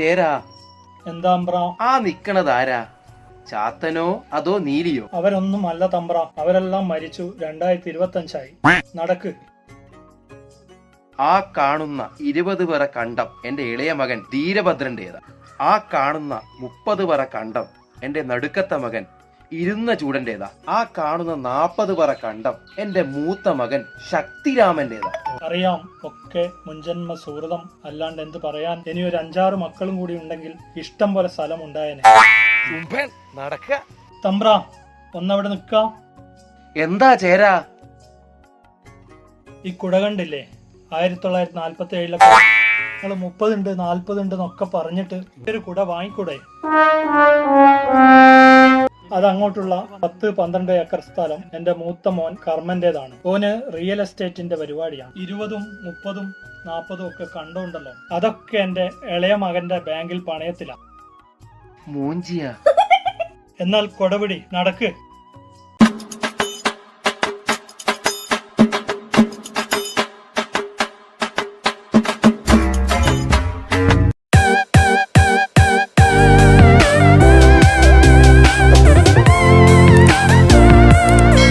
ചേരാ? എന്താ അമ്പ്ര ആ നിക്കണതാരാ ചാത്തനോ അതോ നീലിയോ? അവരൊന്നും അല്ല തമ്പ്ര. അവരെല്ലാം മരിച്ചു രണ്ടായിരത്തി ഇരുപത്തി അഞ്ചായി നടക്ക്. ആ കാണുന്ന ഇരുപത് പറ കണ്ടം എന്റെ ഇളയ മകൻ ധീരഭദ്രന്റേതാ. ആ കാണുന്ന മുപ്പത് പറ കണ്ടം എന്റെ നടുക്കത്തെ മകൻ ഇരുന്ന ചൂടന്റേതാ ആ കാണുന്ന നാപ്പത് പറ കണ്ടം എന്റെ മൂത്ത മകൻ ശക്തിരാമന്റേതാ അറിയാം ഒക്കെ മുൻജന്മ സുഹൃതം. അല്ലാണ്ട് എന്ത് പറയാൻ? ഇനി ഒരു അഞ്ചാറ് മക്കളും കൂടി ഉണ്ടെങ്കിൽ ഇഷ്ടം പോലെ സ്ഥലം ഉണ്ടായനെ. നടക്ക തമ്പ്ര ഒന്നവിടെ നിക്ക എന്താ ചേരാ? ഈ കുട കണ്ടില്ലേ? ആയിരത്തി തൊള്ളായിരത്തി നാല്പത്തി ഏഴിലൊക്കെ നിങ്ങൾ മുപ്പതുണ്ട് നാല്പതുണ്ട് എന്നൊക്കെ പറഞ്ഞിട്ട് ഒരു കുട വാങ്ങിക്കൂടെ? അത് അങ്ങോട്ടുള്ള പത്ത് പന്ത്രണ്ട് ഏക്കർ സ്ഥലം എന്റെ മൂത്ത മോൻ കർമ്മന്റേതാണ് ഓന് റിയൽ എസ്റ്റേറ്റിന്റെ പരിപാടിയാണ്. ഇരുപതും മുപ്പതും നാൽപ്പതും ഒക്കെ കണ്ടുണ്ടല്ലോ. അതൊക്കെ എന്റെ ഇളയ മകന്റെ ബാങ്കിൽ പണയത്തിലാണ് മൂഞ്ചിയ. എന്നാൽ കൊടപിടി നടക്ക്.